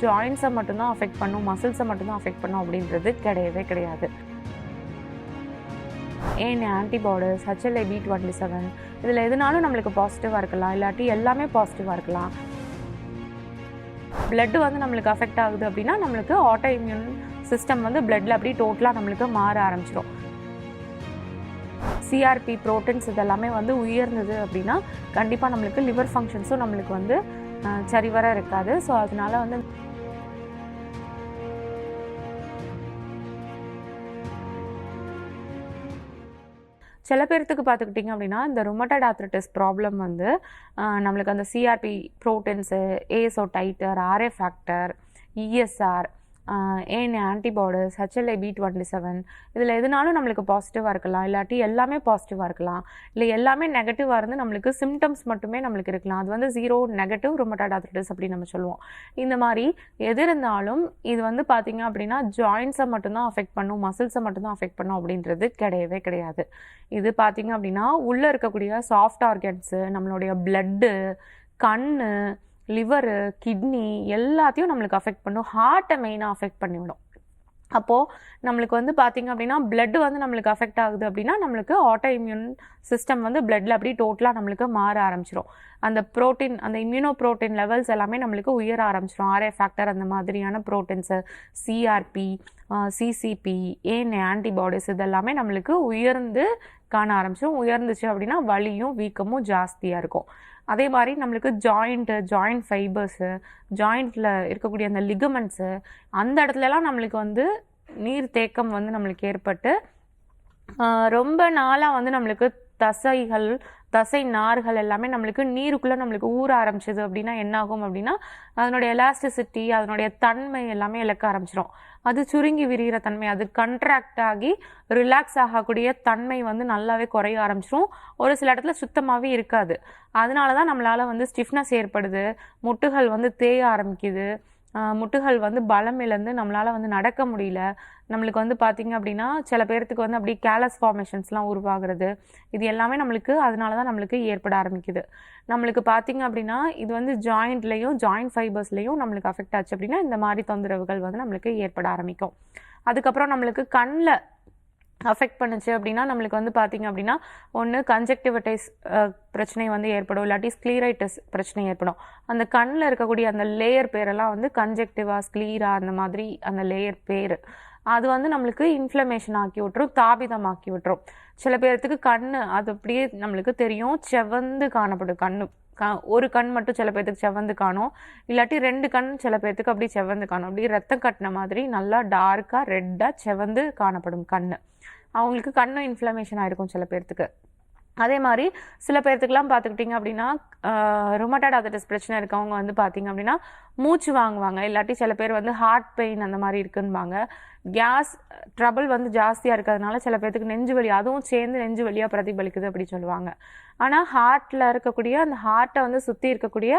ஜாயின்ஸை மட்டும்தான் அஃபெக்ட் பண்ணும் மசில்ஸை மட்டும்தான் அஃபெக்ட் பண்ணும் அப்படின்றது கிடையவே கிடையாது. ஏன் antibodies HLA B twenty seven இதில் எதுனாலும் நம்மளுக்கு பாசிட்டிவாக இருக்கலாம் இல்லாட்டி எல்லாமே பாசிட்டிவாக இருக்கலாம். பிளட் வந்து நம்மளுக்கு அஃபெக்ட் ஆகுது அப்படின்னா நம்மளுக்கு ஆட்டோ இம்யூன் சிஸ்டம் வந்து பிளட்டில் அப்படி டோட்டலாக நம்மளுக்கு மாற ஆரம்பிச்சிடும் சிஆர்பி ப்ரோட்டீன்ஸ் இதெல்லாமே வந்து உயர்ந்தது அப்படின்னா கண்டிப்பாக நம்மளுக்கு லிவர் ஃபங்க்ஷன்ஸும் நம்மளுக்கு வந்து சரிவர இருக்காது. ஸோ அதனால வந்து சில பேர்த்துக்கு பார்த்துக்கிட்டிங்க அப்படின்னா இந்த ருமட்டட் ஆத்ரட்டிஸ் ப்ராப்ளம் வந்து நம்மளுக்கு அந்த CRP proteins ASO titre RA factor ESR ஏன் antibodies HLA B twenty seven இதில் எதுனாலும் நம்மளுக்கு பாசிட்டிவாக இருக்கலாம். இல்லாட்டி எல்லாமே பாசிட்டிவாக இருக்கலாம். இல்லை எல்லாமே நெகட்டிவாக இருந்து நம்மளுக்கு சிம்டம்ஸ் மட்டுமே நம்மளுக்கு இருக்கலாம். அது வந்து ஜீரோ நெகட்டிவ் ரொமட்டாட் ஆத்ரட்டிஸ் அப்படின்னு நம்ம சொல்லுவோம். இந்த மாதிரி எது இருந்தாலும் இது வந்து பார்த்தீங்க அப்படின்னா ஜாயின்ஸை மட்டும்தான் அஃபெக்ட் பண்ணும் மசில்ஸை மட்டும்தான் அஃபெக்ட் பண்ணும் அப்படின்றது கிடையவே கிடையாது. இது பார்த்தீங்க அப்படின்னா உள்ளே இருக்கக்கூடிய சாஃப்ட் ஆர்கன்ஸு நம்மளுடைய பிளட்டு கண்ணு லிவரு கிட்னி எல்லாத்தையும் நம்மளுக்கு அஃபெக்ட் பண்ணும். ஹார்ட்டை மெயினாக அஃபெக்ட் பண்ணிவிடும். அப்போது நம்மளுக்கு வந்து பார்த்திங்க அப்படின்னா பிளட் வந்து நம்மளுக்கு அஃபெக்ட் ஆகுது அப்படின்னா நம்மளுக்கு ஆட்டோ இம்யூன் சிஸ்டம் வந்து பிளட்டில் அப்படி டோட்டலாக நம்மளுக்கு மாற ஆரம்பிச்சிடும் அந்த ப்ரோட்டீன் அந்த இம்யூனோ ப்ரோட்டீன் லெவல்ஸ் எல்லாமே நம்மளுக்கு உயர ஆரம்பிச்சிடும் ஆர்ஏ ஃபேக்டர் அந்த மாதிரியான ப்ரோட்டீன்ஸு சிஆர்பி சிசிபி ஏன் ஆன்டிபாடிஸ் இதெல்லாமே நம்மளுக்கு உயர்ந்து காண ஆரம்பிச்சிடும் உயர்ந்துச்சு அப்படின்னா வலியும் வீக்கமும் ஜாஸ்தியாக இருக்கும். அதே மாதிரி நம்மளுக்கு ஜாயிண்ட்டு ஜாயிண்ட் ஃபைபர்ஸு ஜாயிண்ட்டில் இருக்கக்கூடிய அந்த லிகமெண்ட்ஸு அந்த இடத்துலலாம் நம்மளுக்கு வந்து நீர் தேக்கம் வந்து நம்மளுக்கு ஏற்பட்டு ரொம்ப நாளாக வந்து நம்மளுக்கு தசைகள் தசை நார்கள் எல்லாமே நம்மளுக்கு நீருக்குள்ளே நம்மளுக்கு ஊற ஆரம்பிச்சது அப்படின்னா என்னாகும் அப்படின்னா அதனுடைய எலாஸ்டிசிட்டி அதனுடைய தன்மை எல்லாமே இழக்க ஆரம்பிச்சிடும் அது சுருங்கி விரிகிற தன்மை அது கண்ட்ராக்ட் ஆகி ரிலாக்ஸ் ஆகக்கூடிய தன்மை வந்து நல்லாவே குறைய ஆரம்பிச்சிடும் ஒரு சில இடத்துல சுத்தமாகவே இருக்காது. அதனால தான் நம்மளால் வந்து ஸ்டிஃப்னஸ் ஏற்படுது முட்டுகள் வந்து தேய ஆரம்பிக்குது முட்டுகள் வந்து பலம் இழந்து நம்மளால் வந்து நடக்க முடியல. நம்மளுக்கு வந்து பார்த்திங்க அப்படின்னா சில பேர்த்துக்கு வந்து அப்படியே கேலஸ் ஃபார்மேஷன்ஸ்லாம் உருவாகிறது. இது எல்லாமே நம்மளுக்கு அதனால தான் நம்மளுக்கு ஏற்பட ஆரம்பிக்குது. நம்மளுக்கு பார்த்திங்க அப்படின்னா இது வந்து ஜாயிண்ட்லேயும் ஜாயிண்ட் ஃபைபர்ஸ்லேயும் நம்மளுக்கு அஃபெக்ட் ஆச்சு அப்படின்னா இந்த மாதிரி தொந்தரவுகள் வந்து நம்மளுக்கு ஏற்பட ஆரம்பிக்கும். அதுக்கப்புறம் நம்மளுக்கு கண்ணில் அஃபெக்ட் பண்ணுச்சு அப்படின்னா நம்மளுக்கு வந்து பார்த்திங்க அப்படின்னா ஒன்று கன்ஜெக்டிவிட்டிஸ் பிரச்சனை வந்து ஏற்படும். இல்லாட்டி ஸ்க்ளீரைட்டிஸ் பிரச்சனை ஏற்படும். அந்த கண்ணில் இருக்கக்கூடிய அந்த லேயர் பேரெல்லாம் வந்து கன்ஜெக்டிவா ஸ்க்ளீரா அந்த மாதிரி அந்த லேயர் பேர். அது வந்து நம்மளுக்கு இன்ஃப்ளமேஷன் ஆக்கி விட்டுரும் தாபிதம் ஆக்கி விட்டுரும். சில பேர்த்துக்கு கண் அது அப்படியே நம்மளுக்கு தெரியும். செவந்து காணப்படும் கண்ணு. க ஒரு கண் மட்டும் சில பேர்த்துக்கு செவந்து காணும். இல்லாட்டி ரெண்டு கண் சில பேர்த்துக்கு அப்படியே செவந்து காணும். அப்படியே ரத்தம் கட்டின மாதிரி நல்லா டார்க்காக ரெட்டாக செவந்து காணப்படும் கண் அவங்களுக்கு கண்ணும் இன்ஃப்ளமேஷன் ஆகிருக்கும் சில பேர்த்துக்கு. அதே மாதிரி சில பேர்த்துக்கெலாம் பார்த்துக்கிட்டிங்க அப்படின்னா ருமட்டாட் ஆதட்டிஸ் பிரச்சனை இருக்கவங்க வந்து பார்த்தீங்க அப்படின்னா மூச்சு வாங்குவாங்க. இல்லாட்டி சில பேர் வந்து ஹார்ட் பெயின் அந்த மாதிரி இருக்குன்பாங்க. கேஸ் ட்ரபிள் வந்து ஜாஸ்தியாக இருக்கிறதுனால சில பேர்த்துக்கு நெஞ்சு வலி அதுவும் சேர்ந்து நெஞ்சு வலியாக பிரதிபலிக்குது அப்படி சொல்லுவாங்க. ஆனால் ஹார்ட்டில் இருக்கக்கூடிய அந்த ஹார்ட்டை வந்து சுற்றி இருக்கக்கூடிய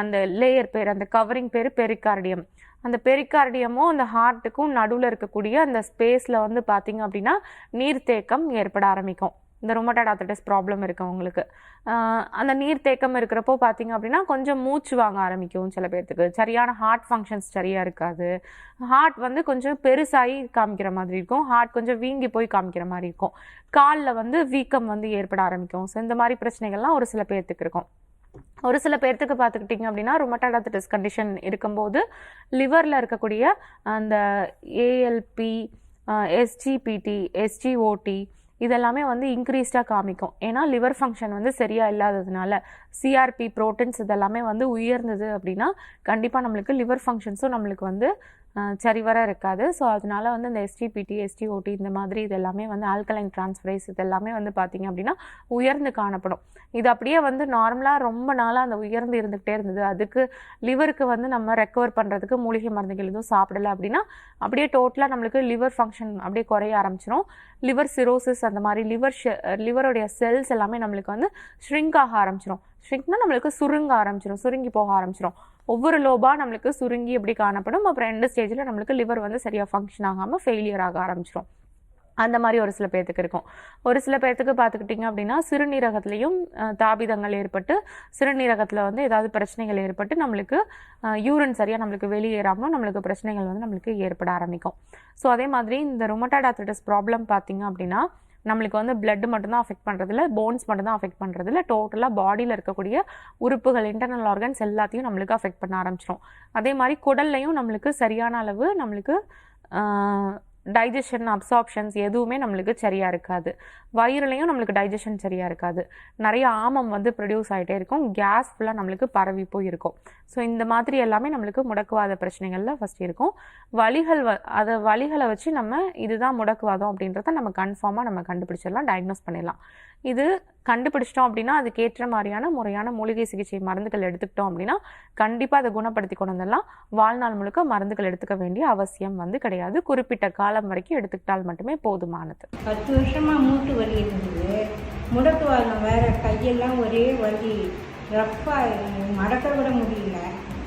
அந்த லேயர் பேர் அந்த கவரிங் பேர் பெரிகார்டியம் அந்த பெரிகார்டியமும் அந்த ஹார்ட்டுக்கும் நடுவில் இருக்கக்கூடிய அந்த ஸ்பேஸில் வந்து பார்த்திங்க அப்படின்னா நீர்த்தேக்கம் ஏற்பட ஆரம்பிக்கும். இந்த ருமட்டாட் ஆத்தட்டிஸ் ப்ராப்ளம் இருக்கவங்களுக்கு அந்த அந்த நீர்த்தேக்கம் இருக்கிறப்போ பார்த்தீங்க அப்படின்னா கொஞ்சம் மூச்சு வாங்க ஆரம்பிக்கும் சில பேர்த்துக்கு. சரியான ஹார்ட் ஃபங்க்ஷன்ஸ் சரியாக இருக்காது. ஹார்ட் வந்து கொஞ்சம் பெருசாகி காமிக்கிற மாதிரி இருக்கும். ஹார்ட் கொஞ்சம் வீங்கி போய் காமிக்கிற மாதிரி இருக்கும். காலில் வந்து வீக்கம் வந்து ஏற்பட ஆரம்பிக்கும். ஸோ இந்த மாதிரி பிரச்சனைகள்லாம் ஒரு சில பேர்த்துக்கு இருக்கும். ஒரு சில பேர்த்துக்கு பார்த்துக்கிட்டிங்க அப்படின்னா ருமட்டாடாத்திட்டிஸ் கண்டிஷன் இருக்கும்போது லிவரில் இருக்கக்கூடிய அந்த ஏஎல்பி எஸ்ஜிபிடி எஸ்ஜிஓடி இதெல்லாமே வந்து இன்க்ரீஸ்டாக காமிக்கும். ஏன்னா லிவர் ஃபங்க்ஷன் வந்து சரியாக இல்லாததுனால சிஆர்பி ப்ரோட்டீன்ஸ் இதெல்லாமே வந்து உயர்ந்தது அப்படின்னா கண்டிப்பாக நம்மளுக்கு லிவர் ஃபங்க்ஷன்ஸும் நம்மளுக்கு வந்து சரிவர இருக்காது. ஸோ அதனால வந்து இந்த எஸ்டிபிடி எஸ்டிஓடி இந்த மாதிரி இது எல்லாமே வந்து ஆல்கலைன் டிரான்ஸ்ஃபரேஸ் இது எல்லாமே வந்து பார்த்திங்க அப்படின்னா உயர்ந்து காணப்படும். இது அப்படியே வந்து நார்மலாக ரொம்ப நாளாக அந்த உயர்ந்து இருந்துகிட்டே இருந்தது. அதுக்கு லிவருக்கு வந்து நம்ம ரெக்கவர் பண்ணுறதுக்கு மூலிகை மருந்துகள் எதுவும் சாப்பிடல அப்படின்னா அப்படியே டோட்டலாக நம்மளுக்கு லிவர் ஃபங்க்ஷன் அப்படியே குறைய ஆரம்பிச்சிடும் லிவர் சிரோசிஸ் அந்த மாதிரி லிவர் லிவருடைய செல்ஸ் எல்லாமே நம்மளுக்கு வந்து ஷ்ரிங்க் ஆக ஆரம்பிச்சிடும் ஷ்ரிங்க்னா நம்மளுக்கு சுருங்க ஆரம்பிச்சிடும் சுருங்கி போக ஆரம்பிச்சிடும் ஒவ்வொரு லோபாக நம்மளுக்கு சுருங்கி எப்படி காணப்படும். அப்புறம் எந்த ஸ்டேஜில் நம்மளுக்கு லிவர் வந்து சரியாக ஃபங்க்ஷன் ஆகாமல் ஃபெயிலியர் ஆக ஆரம்பிச்சிடும் அந்த மாதிரி ஒரு சில பேர்த்துக்கு இருக்கும். ஒரு சில பேர்த்துக்கு பார்த்துக்கிட்டிங்க அப்படின்னா சிறுநீரகத்துலேயும் தாபிதங்கள் ஏற்பட்டு சிறுநீரகத்தில் வந்து ஏதாவது பிரச்சனைகள் ஏற்பட்டு நம்மளுக்கு யூரின் சரியாக நம்மளுக்கு வெளியேறாமல் நம்மளுக்கு பிரச்சனைகள் வந்து நம்மளுக்கு ஏற்பட ஆரம்பிக்கும். ஸோ அதே மாதிரி இந்த ருமட்டாய்டு ஆர்த்ரைட்டிஸ் ப்ராப்ளம் பார்த்தீங்க அப்படின்னா நம்மளுக்கு வந்து பிளட் மட்டும்தான் அஃபெக்ட் பண்ணுறதில்ல போன்ஸ் மட்டும்தான் அஃபெக்ட் பண்ணுறதில்ல டோட்டலாக பாடியில் இருக்கக்கூடிய உறுப்புகள் இன்டர்னல் ஆர்கன்ஸ் எல்லாத்தையும் நம்மளுக்கு அஃபெக்ட் பண்ண ஆரம்பிச்சிடும் அதே மாதிரி குடல்லையும் நம்மளுக்கு சரியான அளவு நம்மளுக்கு டைஜஷன் அப்சார்ப்ஷன்ஸ் எதுவுமே நம்மளுக்கு சரியாக இருக்காது. வயிறுலையும் நம்மளுக்கு டைஜஷன் சரியாக இருக்காது. நிறைய ஆமம் வந்து ப்ரொடியூஸ் ஆகிட்டே இருக்கும். கேஸ் ஃபுல்லாக நம்மளுக்கு பரவி போய் இருக்கும். ஸோ இந்த மாதிரி எல்லாமே நம்மளுக்கு முடக்குவாத பிரச்சனைகளில் ஃபஸ்ட் இருக்கும். வழிகள் வ அதை வலிகளை வச்சு நம்ம இதுதான் முடக்குவாதம் அப்படின்றத நம்ம கன்ஃபார்மாக நம்ம கண்டுபிடிச்சிடலாம் டயக்னோஸ் பண்ணிடலாம். இது கண்டுபிடிச்சிட்டோம் அப்படின்னா அதுக்கேற்ற மாதிரியான முறையான மூலிகை சிகிச்சை மருந்துகள் எடுத்துக்கிட்டோம் அப்படின்னா கண்டிப்பாக அதை குணப்படுத்தி கொண்டு வந்துடலாம். வாழ்நாள் முழுக்க மருந்துகள் எடுத்துக்க வேண்டிய அவசியம் வந்து கிடையாது. குறிப்பிட்ட காலம் வரைக்கும் எடுத்துக்கிட்டால் மட்டுமே போதுமானது. பத்து வருஷமா மூட்டு வலி இருந்தது. முடக்குவாதம் வேற கையெல்லாம் ஒரே வலி. ரஃப்பாக மடக்க கூட முடியல.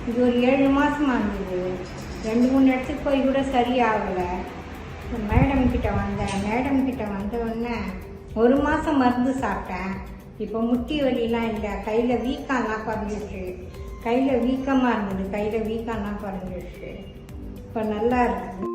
இது ஒரு ஏழு மாசமா இருந்தது. ரெண்டு மூணு இடத்துக்கு போய் கூட சரியாகலை. மேடம் கிட்ட வந்தேன். மேடம் கிட்ட வந்த உடனே ஒரு மாதம் மருந்து சாப்பிட்டேன். இப்போ முட்டி வலிலாம் இல்லை. கையில் வீக்கம்லாம் குறைஞ்சிருச்சு கையில் வீக்கமாக இருந்தது. கையில் வீக்கம்லாம் குறைஞ்சிருச்சு இப்போ நல்லா இருக்குது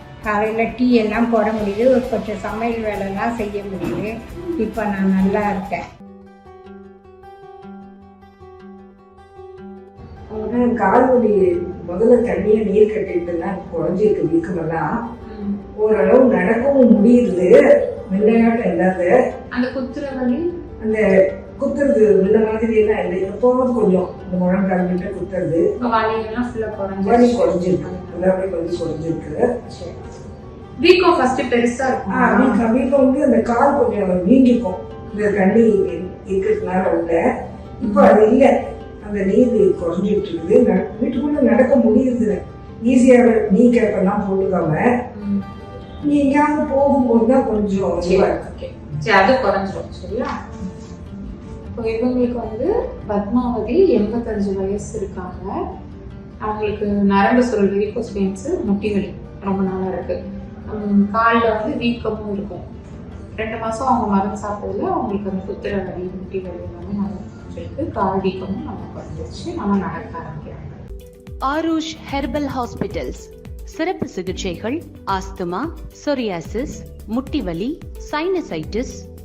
காலையில் டீ எல்லாம் போட முடியுது. ஒரு கொஞ்சம் சமையல் வேலைலாம் செய்ய முடியுது. இப்போ நான் நல்லா இருக்கேன். கால் வலி முதல்ல தண்ணிய நீர் கட்டிட்டுலாம் குறைஞ்சிருக்கு வீக்கமெல்லாம் ஓரளவு நடக்கவும் முடியுது. முன்னையாட்டம் இல்லாத. அந்த குத்துற வலி? அந்த குத்துறது முன்ன மாதிரி எல்லாம் இல்லை. எப்போவும் கொஞ்சம் இந்த முழங்கால் கிட்ட குத்துறது. வலி குறைஞ்சிருக்கு எல்லாமே வலி குறைஞ்சிருக்கு வீக்கம் ஃபர்ஸ்ட் பெருசா ஆ, இருக்கும் வீக்கம் வந்து அந்த கால் கொஞ்சம் வீங்கிக்கும் இந்த தண்ணி இருக்கிறதுனால உள்ள. இப்போ அது இல்லை. அந்த நீர் குறைஞ்சிட்டு இருக்குது வீட்டுக்குள்ள நடக்க முடியுது ஈஸியாக நீ கேப்பெல்லாம் போட்டுக்காம. நீ எங்கேயாவது போகும்போது தான் கொஞ்சம் சரி இதுவா இருக்கு. அது குறைஞ்சிரும். சரியா? இப்போ இவங்களுக்கு வந்து பத்மாவதி எண்பத்தஞ்சு வயசு இருக்காங்க. அவங்களுக்கு நரம்பு சுருள் வெரிகோஸ் வெயின்ஸ் முட்டி வலி ரொம்ப நாளாக இருக்குது காலில் வந்து வீக்கமும் இருக்கும். ரெண்டு மாதம் அவங்க மருந்து சாப்பிட்டதுல அவங்களுக்கு அந்த குத்துற வலி முட்டி வலி எல்லாமே நல்லா கால் வீக்கமும் நல்லா குறைஞ்சிருச்சு. நம்ம நடக்க ஆரம்பிக்கிறாங்க. ஆரூஷ் ஹெர்பல் ஹாஸ்பிட்டல்ஸ் சிறப்பு சிகிச்சைகள் ஆஸ்துமா சொரியாசிஸ் முட்டிவலி சைனசைட்டிஸ்